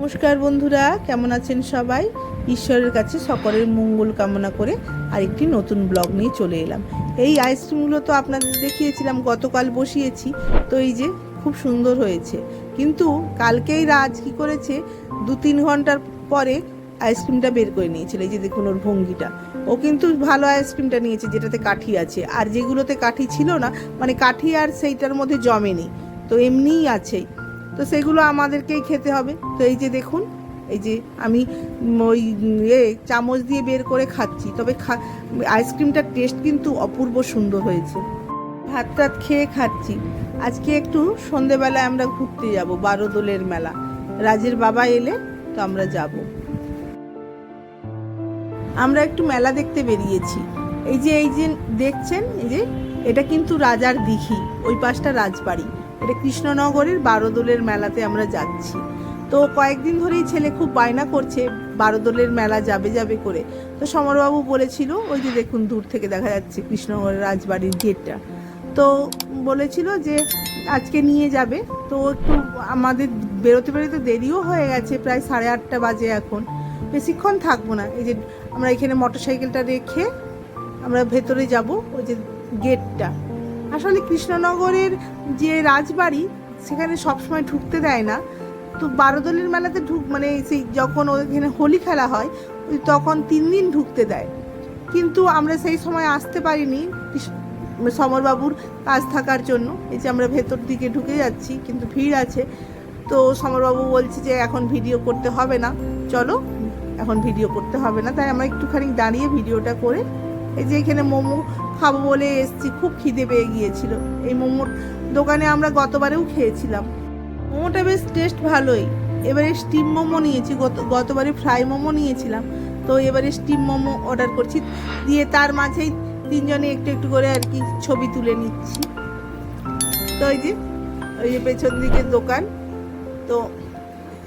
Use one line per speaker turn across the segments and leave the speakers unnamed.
নমস্কার বন্ধুরা, কেমন আছেন সবাই? ঈশ্বরের কাছে সকলের মঙ্গল কামনা করে আরেকটি নতুন ব্লগ নিয়ে চলে এলাম। এই আইসক্রিমগুলো তো আপনাদের দেখিয়েছিলাম, গতকাল বসিয়েছি, তো এই যে খুব সুন্দর হয়েছে। কিন্তু কালকেই রাজ কি করেছে দু তিন ঘণ্টার পরে আইসক্রিমটা বের করে নিয়েছিল, এই যে দেখুন ওর ভঙ্গিটা। ও কিন্তু ভালো আইসক্রিমটা নিয়েছে, যেটাতে কাঠি আছে। আর যেগুলোতে কাঠি ছিল না মানে কাঠি আর সেইটার মধ্যে জমেনি তো এমনিই আছেই তো সেগুলো আমাদেরকেই খেতে হবে। তো এই যে দেখুন, এই যে আমি ওই এ চামচ দিয়ে বের করে খাচ্ছি। তবে খা, আইসক্রিমটার টেস্ট কিন্তু অপূর্ব সুন্দর হয়েছে। ভাত টাত খেয়ে খাচ্ছি। আজকে একটু সন্ধেবেলায় আমরা ঘুরতে যাব বারো দোলের মেলা। রাজের বাবা এলে তো আমরা যাব। আমরা একটু মেলা দেখতে বেরিয়েছি। এই যে এই যে দেখছেন, এই যে, এটা কিন্তু রাজার দিঘি, ওই পাশটা রাজবাড়ি। এটা কৃষ্ণনগরের বারোদোলের মেলাতে আমরা যাচ্ছি। তো কয়েকদিন ধরেই ছেলে খুব বায়না করছে, বারোদোলের মেলা যাবে যাবে করে। তো সমরবাবু বলেছিল, ওই যে দেখুন, দূর থেকে দেখা যাচ্ছে কৃষ্ণনগরের রাজবাড়ির গেটটা। তো বলেছিল যে, আজকে নিয়ে যাবে। তো একটু আমাদের বেরোতে বেরোতে দেরিও হয়ে গেছে, প্রায় সাড়ে আটটা বাজে এখন। বেশিক্ষণ থাকব না, এই যে আমরা এখানে মোটর সাইকেলটা রেখে আমরা ভেতরে যাব, ওই যে গেটটা। আসলে কৃষ্ণনগরের যে রাজবাড়ি, সেখানে সবসময় ঢুকতে দেয় না। তো বারোদলের মেলাতে ঢুক মানে সেই যখন ওখানে হোলি খেলা হয় তখন তিন দিন ঢুকতে দেয়। কিন্তু আমরা সেই সময় আসতে পারিনি সমরবাবুর কাজ থাকার জন্য। এই যে আমরা ভেতর দিকে ঢুকে যাচ্ছি, কিন্তু ভিড় আছে। তো সমরবাবু বলছে যে এখন ভিডিও করতে হবে না। চলো, এখন ভিডিও করতে হবে না। তাই আমরা একটুখানি দাঁড়িয়ে ভিডিওটা করে এই যে এখানে মোমো খাব বলে এসছি, খুব খিদে পেয়ে গিয়েছিল। এই মোমোর দোকানে আমরা গতবারেও খেয়েছিলাম। মোমোটা বেশ টেস্ট ভালোই। এবারে স্টিম মোমো নিয়েছি, গত, গতবারে ফ্রাই মোমো নিয়েছিলাম। তো এবারে স্টিম মোমো অর্ডার করছি। দিয়ে তার মাঝেই তিনজনে একটু একটু করে আর কি ছবি তুলে নিচ্ছি। তো ওই যে ওই যে পেছন দিকের দোকান। তো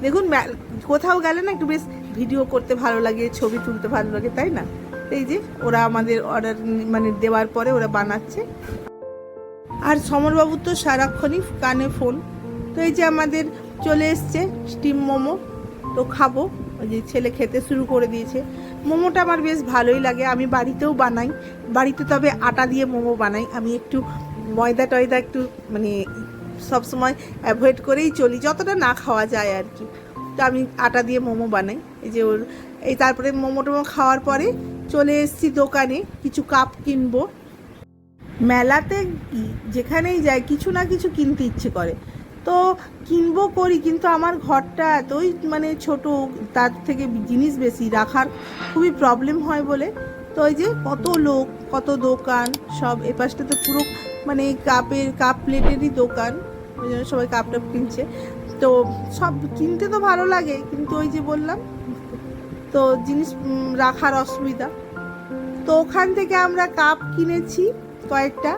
দেখুন কোথাও গেলে না একটু বেশ ভিডিও করতে ভালো লাগে, ছবি তুলতে ভালো লাগে, তাই না? এই যে ওরা আমাদের অর্ডার মানে দেওয়ার পরে ওরা বানাচ্ছে। আর সমরবাবু তো সারাক্ষণই কানে ফোন তো এই যে আমাদের চলে এসছে স্টিম মোমো। তো খাব। ওই যে ছেলে খেতে শুরু করে দিয়েছে। মোমোটা আমার বেশ ভালোই লাগে। আমি বাড়িতেও বানাই। বাড়িতে তবে আটা দিয়ে মোমো বানাই। আমি একটু ময়দা টয়দা একটু মানে সবসময় অ্যাভয়েড করেই চলি। যতটা না খাওয়া যায় আর কি। তো আমি আটা দিয়ে মোমো বানাই। এই যে ওর এই তারপরে মোমো টোমো খাওয়ার পরে চলে এসেছি দোকানে, কিছু কাপ কিনবো। মেলাতে যেখানেই যাই, কিছু না কিছু কিনতে ইচ্ছে করে। তো কিনবো করি, কিন্তু আমার ঘরটা এতই মানে ছোট, তার থেকে জিনিস বেশি, রাখার খুবই প্রবলেম হয় বলে। তো ওই যে কত লোক, কত দোকান, সব এ পাশটাতে পুরো মানে কাপের, কাপ প্লেটেরই দোকান, ওই জন্য সবাই কাপ টাপ কিনছে। তো সব কিনতে তো ভালো লাগে, কিন্তু ওই যে বললাম তো জিনিস রাখার অসুবিধা। তো ওখান থেকে আমরা কাপ কিনেছি কয়েকটা।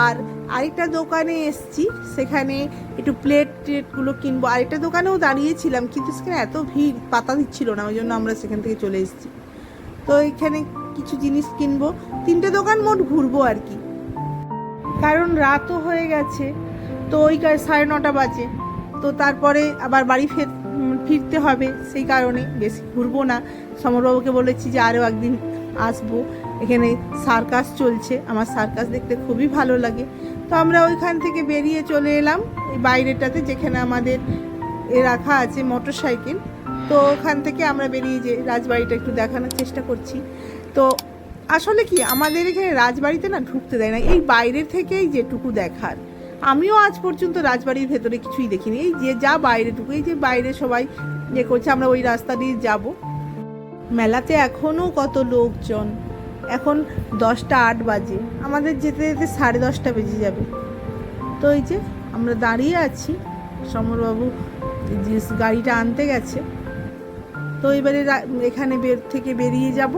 আর আরেকটা দোকানে এসছি, সেখানে একটু প্লেট টেটগুলো কিনবো। আরেকটা দোকানেও দাঁড়িয়েছিলাম, কিন্তু সেখানে এত ভিড়, পাতা দিচ্ছিল না, ওই জন্য আমরা সেখান থেকে চলে এসেছি। তো এখানে কিছু জিনিস কিনবো। তিনটে দোকান মোট ঘুরবো আর কি। কারণ রাতও হয়ে গেছে, তো ওই সাড়ে নটা বাজে। তো তারপরে আবার বাড়ি ফের ফিরতে হবে, সেই কারণে বেশি ঘুরবো না। সমরবাবুকে বলেছি যে আরও একদিন আসব। এখানে সার্কাস চলছে, আমার সার্কাস দেখতে খুবই ভালো লাগে। তো আমরা ওইখান থেকে বেরিয়ে চলে এলাম, এই বাইরেটাতে যেখানে আমাদের এ রাখা আছে মোটর সাইকেল তো ওখান থেকে আমরা বেরিয়ে যে রাজবাড়িটা একটু দেখানোর চেষ্টা করছি। তো আসলে কি, আমাদের এখানে রাজবাড়িতে না ঢুকতে দেয় না, এই বাইরের থেকেই যেটুকু দেখার। আমিও আজ পর্যন্ত রাজবাড়ির ভেতরে কিছুই দেখিনি। এই যে যা বাইরে ঢুকে এই যে বাইরে সবাই ইয়ে করছে, আমরা ওই রাস্তা দিয়ে যাব। মেলাতে এখনও কত লোকজন? এখন দশটা আট বাজে। আমাদের যেতে যেতে সাড়ে দশটা বেজে যাবে। তো এই যে আমরা দাঁড়িয়ে আছি। সমরবাবু গাড়িটা আনতে গেছে। তো এবারে এখানে বের থেকে বেরিয়ে যাব।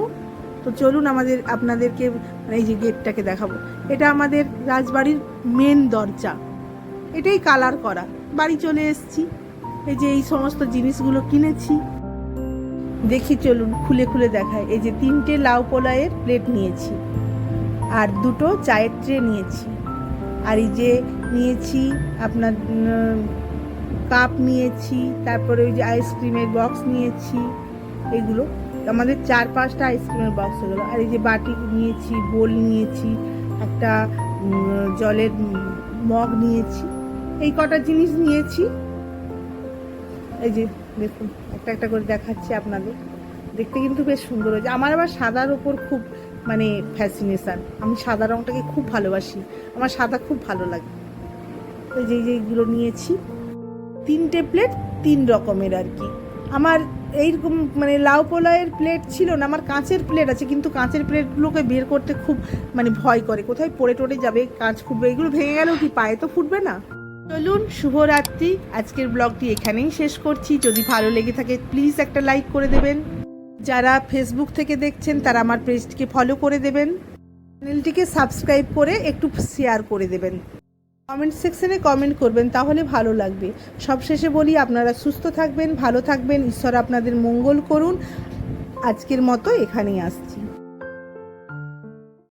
তো চলুন আমাদের, আপনাদেরকে মানে এই যে গেটটাকে দেখাবো। এটা আমাদের রাজবাড়ির মেন দরজা। এটাই কালার করা। বাড়ি চলে এসেছি। এই যে এই সমস্ত জিনিসগুলো কিনেছি। দেখি চলুন, খুলে খুলে দেখায় এই যে তিনটে লাউ পোলায়ের প্লেট নিয়েছি। আর দুটো চায়ের ট্রে নিয়েছি। আর এই যে নিয়েছি আপনার কাপ নিয়েছি। তারপরে ওই যে আইসক্রিমের বক্স নিয়েছি। এগুলো। আমাদের চার পাঁচটা আইসক্রিমের বক্স হয়ে গেলো আর এই যে বাটি নিয়েছি, বোল নিয়েছি, একটা জলের মগ নিয়েছি, এই কটা জিনিস নিয়েছি। এই যে দেখুন, একটা একটা করে দেখাচ্ছি আপনাদের। দেখতে কিন্তু বেশ সুন্দর হয়েছে। আমার আবার সাদার ওপর খুব মানে ফ্যাসিনেশন আমি সাদা রংটাকে খুব ভালোবাসি। আমার সাদা খুব ভালো লাগে। এই যে এইগুলো নিয়েছি। তিনটে প্লেট তিন রকমের আর কি। আমার এইরকম মানে লাউ পোলাওয়ের প্লেট ছিল না, আমার কাঁচের প্লেট আছে, কিন্তু কাঁচের প্লেটগুলোকে বের করতে খুব মানে ভয় করে। কোথায় পড়ে টড়ে যাবে, কাঁচ ফুটবে, এগুলো ভেঙে গেলেও কি পায়ে তো ফুটবে না? চলুন, শুভরাত্রি। আজকের ব্লগটি এখানেই শেষ করছি। যদি ভালো লেগে থাকে প্লিজ একটা লাইক করে দেবেন। যারা ফেসবুক থেকে দেখছেন, তারা আমার পেজটিকে ফলো করে দেবেন। চ্যানেলটিকে সাবস্ক্রাইব করে একটু শেয়ার করে দেবেন। কমেন্ট সেকশনে কমেন্ট করবেন, তাহলে ভালো লাগবে। সবশেষে বলি, আপনারা সুস্থ থাকবেন, ভালো থাকবেন। ঈশ্বর আপনাদের মঙ্গল করুন। আজকের মতো এখানেই আসছি।